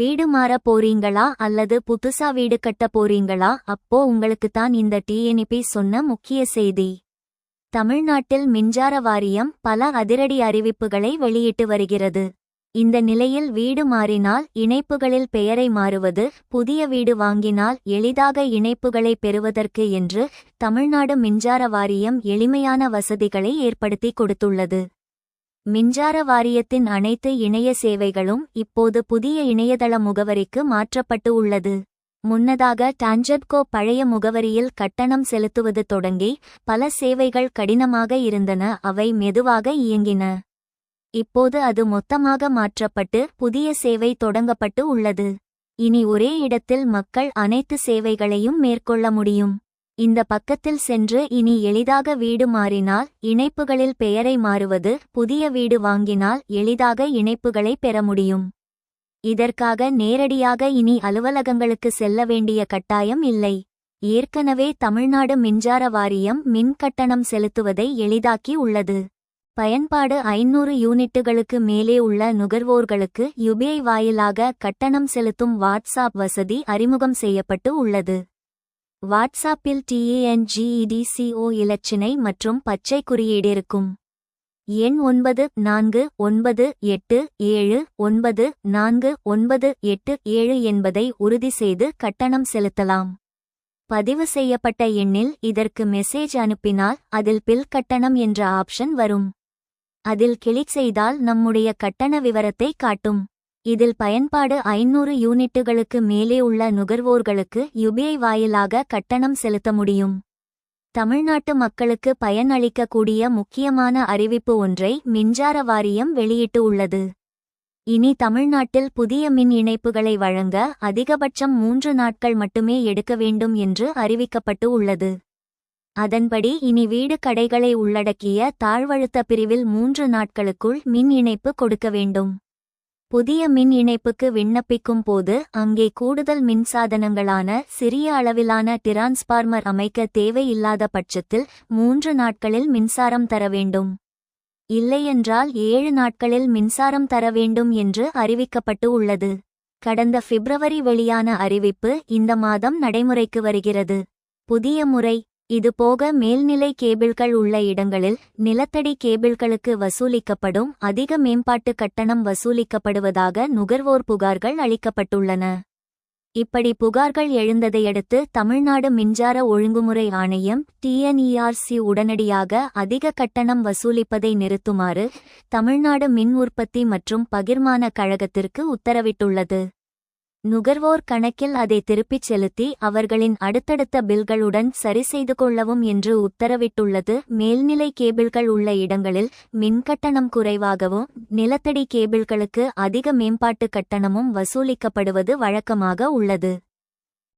வீடு மாற போறீங்களா அல்லது புதுசா வீடு கட்ட போறீங்களா? அப்போ உங்களுக்கு தான் இந்த டிஎன்இபி சொன்ன முக்கிய செய்தி. தமிழ்நாட்டில் மின்சார வாரியம் பல அதிரடி அறிவிப்புகளை வெளியிட்டு வருகிறது. இந்த நிலையில் வீடு மாறினால் இணைப்புகளில் பெயரை மாறுவது புதிய வீடு வாங்கினால் எளிதாக இணைப்புகளை பெறுவதற்கு என்று தமிழ்நாடு மின்சார வாரியம் எளிமையான வசதிகளை ஏற்படுத்தி கொடுத்துள்ளது. மின்சார வாரியத்தின் அனைத்து இணைய சேவைகளும் இப்போது புதிய இணையதள முகவரிக்கு மாற்றப்பட்டு உள்ளது. முன்னதாக டான்ஜெப்கோ பழைய முகவரியில் கட்டணம் செலுத்துவது தொடங்கி பல சேவைகள் கடினமாக இருந்தன அவை மெதுவாக இயங்கின. இப்போது அது மொத்தமாக மாற்றப்பட்டு புதிய சேவை தொடங்கப்பட்டு உள்ளது. இனி ஒரே இடத்தில் மக்கள் அனைத்து சேவைகளையும் மேற்கொள்ள முடியும். இந்த பக்கத்தில் சென்று இனி எளிதாக வீடு மாறினால் இணைப்புகளில் பெயரை மாறுவது புதிய வீடு வாங்கினால் எளிதாக இணைப்புகளை பெற முடியும். இதற்காக நேரடியாக இனி அலுவலகங்களுக்கு செல்ல வேண்டிய கட்டாயம் இல்லை. ஏற்கனவே தமிழ்நாடு மின்சார வாரியம் மின் கட்டணம் செலுத்துவதை எளிதாக்கி உள்ளது. பயன்பாடு ஐநூறு யூனிட்டுகளுக்கு மேலே உள்ள நுகர்வோர்களுக்கு யுபிஐ வாயிலாக கட்டணம் செலுத்தும் வாட்ஸ்ஆப் வசதி அறிமுகம் செய்யப்பட்டு உள்ளது. வாட்ஸ்ஆப்பில் டிஏஎன்ஜிஇடிசிஓ இலச்சினை மற்றும் பச்சை குறியீடு இருக்கும். எண் ஒன்பது நான்கு ஒன்பது எட்டு ஏழு ஒன்பது நான்கு ஒன்பது எட்டு ஏழு என்பதை உறுதி செய்து கட்டணம் செலுத்தலாம். பதிவு செய்யப்பட்ட எண்ணில் இதற்கு மெசேஜ் அனுப்பினால் அதில் பில் கட்டணம் என்ற ஆப்ஷன் வரும். அதில் கிளிக் செய்தால் நம்முடைய கட்டண விவரத்தை காட்டும். இதில் பயன்பாடு ஐநூறு யூனிட்டுகளுக்கு மேலே உள்ள நுகர்வோர்களுக்கு யுபிஐ வாயிலாக கட்டணம் செலுத்த முடியும். தமிழ்நாட்டு மக்களுக்கு பயன் அளிக்கக்கூடிய முக்கியமான அறிவிப்பு ஒன்றை மின்சார வாரியம் வெளியிட்டு உள்ளது. இனி தமிழ்நாட்டில் புதிய மின் இணைப்புகளை வழங்க அதிகபட்சம் மூன்று நாட்கள் மட்டுமே எடுக்க வேண்டும் என்று அறிவிக்கப்பட்டு உள்ளது. அதன்படி இனி வீடு கடைகளை உள்ளடக்கிய தாழ்வழுத்த பிரிவில் மூன்று நாட்களுக்குள் மின் இணைப்பு கொடுக்க வேண்டும். புதிய மின் இணைப்புக்கு விண்ணப்பிக்கும் போது அங்கே கூடுதல் மின்சாதனங்களான சிறிய அளவிலான டிரான்ஸ்பார்மர் அமைக்க தேவையில்லாத பட்சத்தில் மூன்று நாட்களில் மின்சாரம் தர வேண்டும். இல்லையென்றால் ஏழு நாட்களில் மின்சாரம் தர வேண்டும் என்று அறிவிக்கப்பட்டு உள்ளது. கடந்த பிப்ரவரி வெளியான அறிவிப்பு இந்த மாதம் நடைமுறைக்கு வருகிறது. புதிய முறை இதுபோக மேல்நிலை கேபிள்கள் உள்ள இடங்களில் நிலத்தடி கேபிள்களுக்கு வசூலிக்கப்படும் அதிக மேம்பாட்டு கட்டணம் வசூலிக்கப்படுவதாக நுகர்வோர் புகார்கள் அளிக்கப்பட்டுள்ளன. இப்படி புகார்கள் எழுந்ததையடுத்து தமிழ்நாடு மின்சார ஒழுங்குமுறை ஆணையம் டிஎன்இஆர்சி உடனடியாக அதிக கட்டணம் வசூலிப்பதை நிறுத்துமாறு தமிழ்நாடு மின் உற்பத்தி மற்றும் பகிர்மான கழகத்திற்கு உத்தரவிட்டுள்ளது. நுகர்வோர் கணக்கில் அதை திருப்பிச் செலுத்தி அவர்களின் அடுத்தடுத்த பில்களுடன் சரிசெய்து கொள்ளவும் என்று உத்தரவிட்டுள்ளது. மேல்நிலை கேபிள்கள் உள்ள இடங்களில் மின்கட்டணம் குறைவாகவும் நிலத்தடி கேபிள்களுக்கு அதிக மேம்பாட்டு கட்டணமும் வசூலிக்கப்படுவது வழக்கமாக உள்ளது.